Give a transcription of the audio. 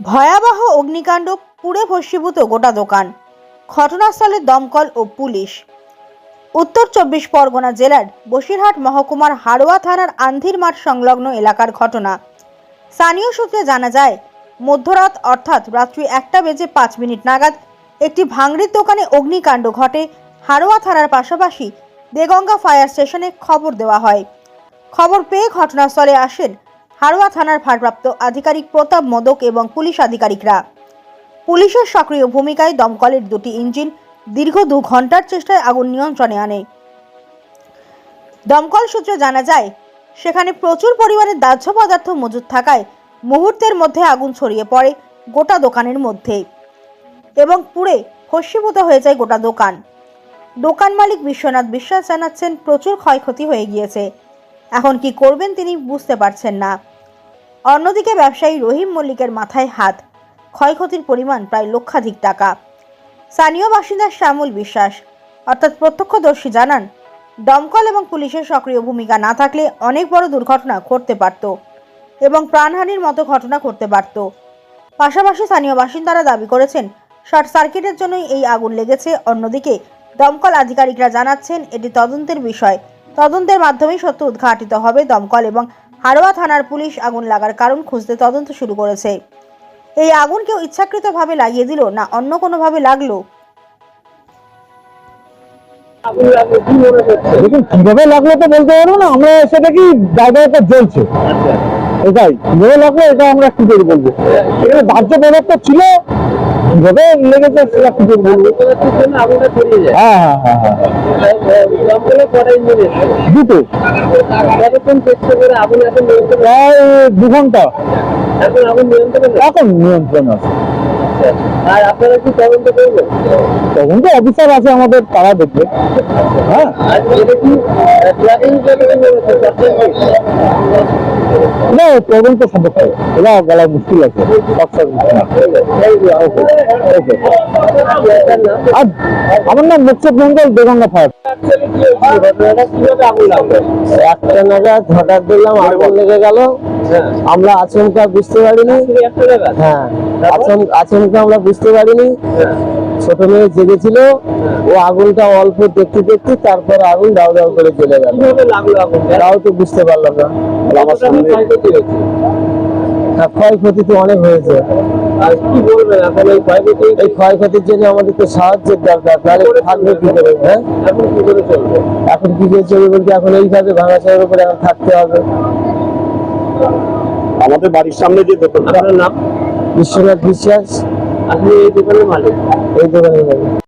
ভয়াবহ অগ্নিকাণ্ড পুড়ে ভস্মীভূত গোটা দোকান, ঘটনাস্থলে দমকল ও পুলিশ। উত্তর চব্বিশ পরগনা জেলার বসিরহাট মহকুমার হাড়োয়া থানার আন্ধির মাঠ সংলগ্ন এলাকার ঘটনা। স্থানীয় সূত্রে জানা যায়, মধ্যরাত অর্থাৎ রাত্রি একটা বেজে পাঁচ মিনিট নাগাদ একটি ভাঙড়ির দোকানে অগ্নিকাণ্ড ঘটে হাড়োয়া থানার পাশাপাশি দেগঙ্গা ফায়ার স্টেশনে খবর দেওয়া হয়। খবর পেয়ে ঘটনাস্থলে আসেন হাড়োয়া থানার ভারপ্রাপ্ত আধিকারিক প্রতাপ মোদক এবং পুলিশ আধিকারিকরা। পুলিশের সক্রিয় ভূমিকায় দমকলের দুটি ইঞ্জিন দীর্ঘ দু ঘণ্টার চেষ্টায় আগুন নিয়ন্ত্রণে আনে। দমকল সূত্রে জানা যায়, সেখানে প্রচুর পরিমাণে দাহ্য পদার্থ মজুদ থাকায় মুহূর্তের মধ্যে আগুন ছড়িয়ে পড়ে গোটা দোকানের মধ্যে এবং পুড়ে ভস্মীভূত হয়ে যায় গোটা দোকান। দোকান মালিক বিশ্বনাথ বিশ্বাস জানাচ্ছেন, প্রচুর ক্ষয়ক্ষতি হয়ে গিয়েছে। এখন কি করবেন তিনি বুঝতে পারছেন না। অন্যদিকে ব্যবসায়ী রহিম মল্লিকের মাথায় হাত। ক্ষয়ক্ষতির পরিমাণ প্রায় লক্ষাধিক টাকা। স্থানীয় বাসিন্দা শ্যামল বিশ্বাস, অর্থাৎ প্রত্যক্ষদর্শী জানান, দমকল এবং পুলিশের সক্রিয় ভূমিকা না থাকলে অনেক বড় দুর্ঘটনা ঘটতে পারত এবং প্রাণহানির মতো ঘটনা ঘটতে পারত। পাশাপাশি স্থানীয় বাসিন্দারা দাবি করেছেন, শর্ট সার্কিটের জন্যই এই আগুন লেগেছে। অন্যদিকে, দমকল আধিকারিকরা জানাচ্ছেন, এটি তদন্তের বিষয়। তদন্তের মাধ্যমেই সত্য উদ্ঘাটিত হবে দমকল এবং হাড়োয়া থানার পুলিশ আগুন লাগার কারণ খুঁজতে তদন্ত শুরু করেছে। এই আগুন কেউ ইচ্ছাকৃতভাবে লাগিয়ে দিল না অন্য কোনোভাবে লাগল? দেখুন, কীভাবে লাগল তো বলতে পারব না, আমরা সেটা কি জায়গায় একটা জ্বলছে এটাই, কীভাবে লাগল এটা আমরা কি করে বলব? দাহ্য পদার্থ ছিল কীভাবে লেগেছে সেটা কিছু বলব হ্যাঁ হ্যাঁ হ্যাঁ হ্যাঁ। দুটো। প্রায় দু ঘণ্টা। এখন নিয়ন্ত্রণ আছে। আর আপনারা কি তদন্ত করবেন তখন তো অফিসার আছে আমাদের তারা দেখবে। হ্যাঁ। এটা না তদন্ত সম্পর্ক এরা বলা মুশকিল আছে। আমার নাম মুকসুদ মন্ডল ফায়ার। একটা নাগাদ হঠাৎ দেখলাম আগুন লেগে গেল। আমরা আচমকা বুঝতে পারিনি। হ্যাঁ আচমকা আমরা বুঝতে পারিনি। ছোট মেয়ে জেগেছিল। ও আগুনটা অল্প দেখতে দেখতে তারপর আগুন দাও দাও করে জ্বলে গেল। তাও তো বুঝতে পারলাম না। আমার সামনে- হ্যাঁ, ক্ষয়ক্ষতি তো অনেক হয়েছে। আর কি বলবেন এখন এই এই ক্ষয়ক্ষতির জন্য আমাদের তো সাহায্যের দরকার। তাহলে থাকবে কি করে হ্যাঁ? এখন কি করে চলবে? এখন কি করে চলবে বলতে এখন এইভাবে ভাঙাচোরার উপরে এখন থাকতে হবে। আমাদের বাড়ির সামনে যে দোকান আপনার নাম? বিশ্বনাথ বিশ্বাস। আপনি এই দোকানের মালিক? এই দোকানের মালিক।